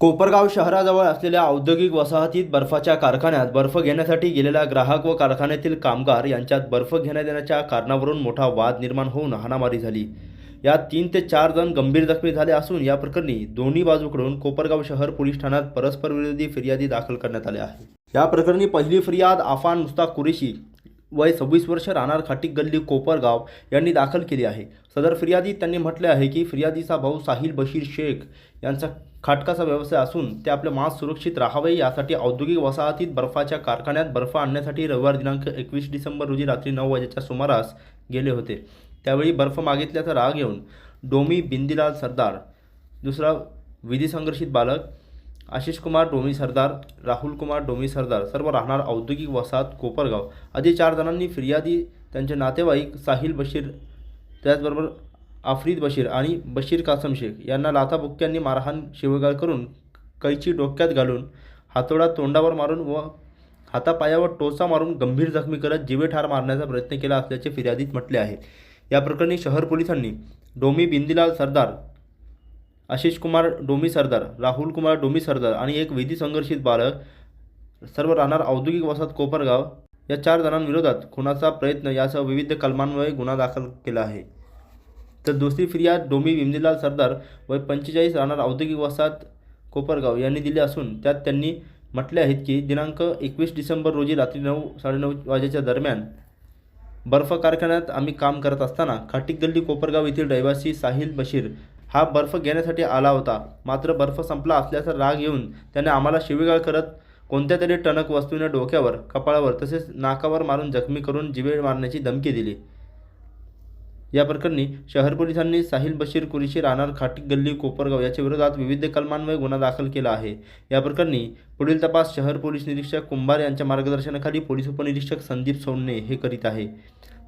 कोपरगाव शहराजवळ असलेल्या औद्योगिक वसाहतीत बर्फाच्या कारखान्यात बर्फ घेण्यासाठी गेलेल्या ग्राहक व कारखान्यातील कामगार यांच्यात बर्फ घेण्यात येण्याच्या कारणावरून मोठा वाद निर्माण होऊन हाणामारी झाली. यात तीन ते चार जण गंभीर जखमी झाले असून या प्रकरणी दोन्ही बाजूकडून कोपरगाव शहर पोलीस ठाण्यात परस्पर विरोधी फिर्यादी दाखल करण्यात आल्या आहे या प्रकरणी पहिली फिर्याद आफान मुस्ताक कुरेशी वय सव्वीस वर्ष राहणार खाटीक गल्ली कोपरगाव यांनी दाखल केली आहे. सदर फिर्यादी त्यांनी म्हटले आहे की फिर्यादीचा भाऊ साहिल बशीर शेख यांचा खाटकाचा व्यवसाय असून ते आपले मास सुरक्षित राहावे यासाठी औद्योगिक वसाहतीत बर्फाच्या कारखान्यात बर्फ आणण्यासाठी रविवार दिनांक एकवीस डिसेंबर रोजी रात्री नऊ वाजेच्या सुमारास गेले होते. त्यावेळी बर्फ मागितल्याचा राग येऊन डोमी बिंदीलाल सरदार दुसरा विधी संघर्षित बालक आशिष कुमार डोमी सरदार राहुल कुमार डोमी सरदार सर्व राहणार औद्योगिक वसाहत कोपरगाव. आदी चार जणांनी फिर्यादी त्यांचे नातेवाईक साहिल बशीर त्याचबरोबर आफ्रीद बशीर आणि बशीर कासम शेख यांना लाथाबुक्क्यांनी मारहाण शिवगाळ करून कैची डोक्यात घालून हातोडा तोंडावर मारून व हातापायावर टोचा मारून गंभीर जखमी करत जीवे ठार मारण्याचा प्रयत्न केला असल्याचे फिर्यादीत म्हटले आहे. या प्रकरणी शहर पोलिसांनी डोमी बिंदीलाल सरदार आशिष कुमार डोमी सरदार राहुल कुमार डोमी सरदार आणि एक विधी संघर्षित बालक सर्व राहणार औद्योगिक वसाहत कोपरगाव या चार जणांविरोधात खुनाचा प्रयत्न यासह विविध कलमांमुळे गुन्हा दाखल केला आहे. तर दुसरी फिर्याद डोमी बिंदीलाल सरदार वय पंचेचाळीस राहणार औद्योगिक वसाहत कोपरगाव यांनी दिली असून त्यात त्यांनी म्हटले आहेत की दिनांक एकवीस डिसेंबर रोजी रात्री नऊ साडेनऊ वाजेच्या दरम्यान बर्फ कारखान्यात आम्ही काम करत असताना खाटीक गल्ली कोपरगाव येथील रहिवासी साहिल बशीर हा बर्फ घेण्यासाठी आला होता. मात्र बर्फ संपला असल्याचा राग येऊन त्याने आम्हाला शिवीगाळ करत कोणत्या तरी टणक वस्तूने डोक्यावर कपाळावर तसेच नाकावर मारून जखमी करून जिवे मारण्याची धमकी दिली. या प्रकरणी शहर पोलिसांनी साहिल बशीर कुरेशी राहणार खाटी गल्ली कोपरगाव याच्या विरोधात विविध कलमांमुळे गुन्हा दाखल केला आहे. या प्रकरणी पुढील तपास शहर पोलीस निरीक्षक कुंभार यांच्या मार्गदर्शनाखाली पोलीस उपनिरीक्षक संदीप सोनणे हे करीत आहे.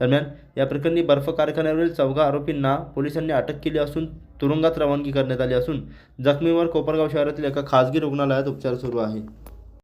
दरम्यान या प्रकरणी बर्फ कारखान्यावरील चौघा आरोपींना पोलिसांनी अटक केली असून तुरुंगात रवानगी करण्यात आली असून जखमीवर कोपरगाव शहरातील एका खासगी रुग्णालयात उपचार सुरू आहे.